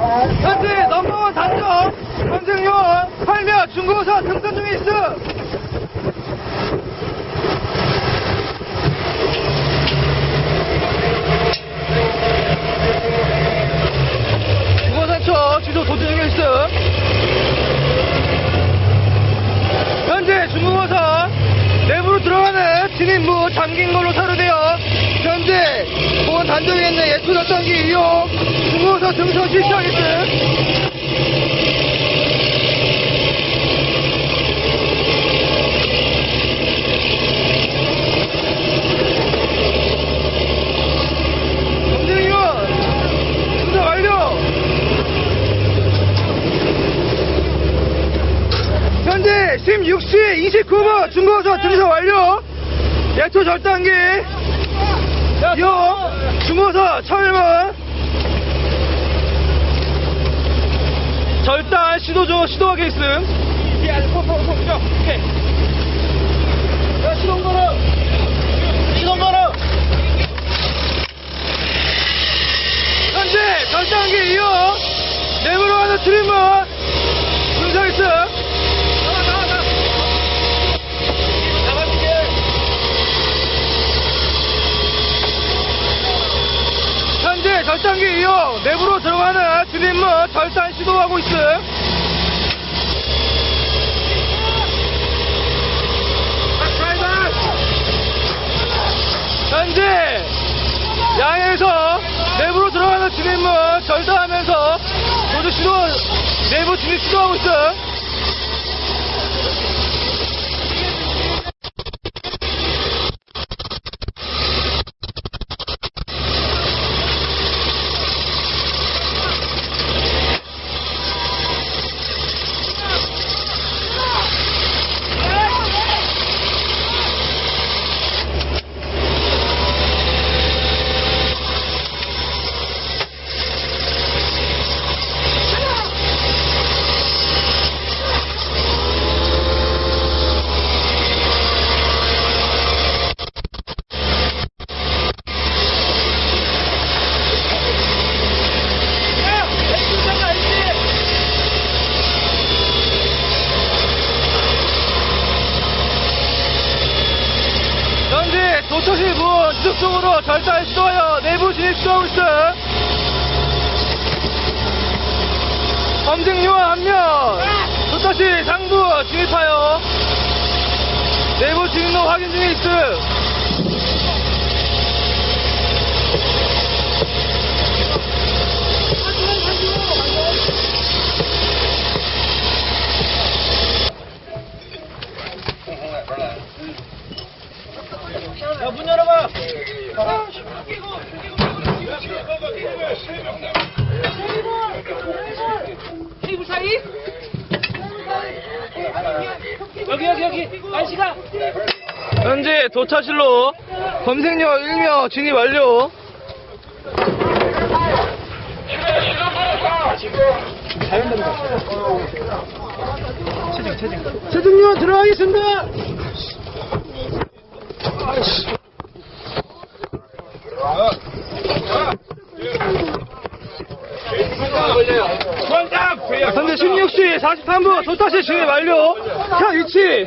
현재 넘버원 단정 검색요원 팔며 중고사 등선 중에 있어. 중고산처 지도 도주 중에 있어. 현재 중국어사 내부로 들어가는 진입문 잠긴 걸로 현재 보건 단정에 있는 예초 작전기 이용 중국어사 등선 실시하겠습니다. 검증위원 등선 완료! 현재 16시 29분 중고서 등서 완료. 예초 절단기. 이용 중고서 철문. 절단 시도조 시도하게 있음. 오케이. 야, 시동 걸어. 시동 걸어. 현재 절단기 이용 내부로 가는 트림은 분석 있음. 절단기 이용 내부로 들어가는 드림문 절단 시도하고 있음 현재 양에서 내부로 들어가는 진입문 절단하면서 모두 시도 내부 진입 시도하고 있음 문 지속적으로 절단 시도하여 내부 진입 시도하고 있어. 검증 요원 한 명. 도처실 상부 진입하여 내부 진입로 확인 중에 있어. 야, 문 열어봐. 테이블 사이? 여기 여기 여기 안시가 현재 도차실로 검색료 1명 진입 완료. 체증, 체증. 체증료 들어가겠습니다. 현재 16시 43분. 도차실 진입 완료. 현 위치.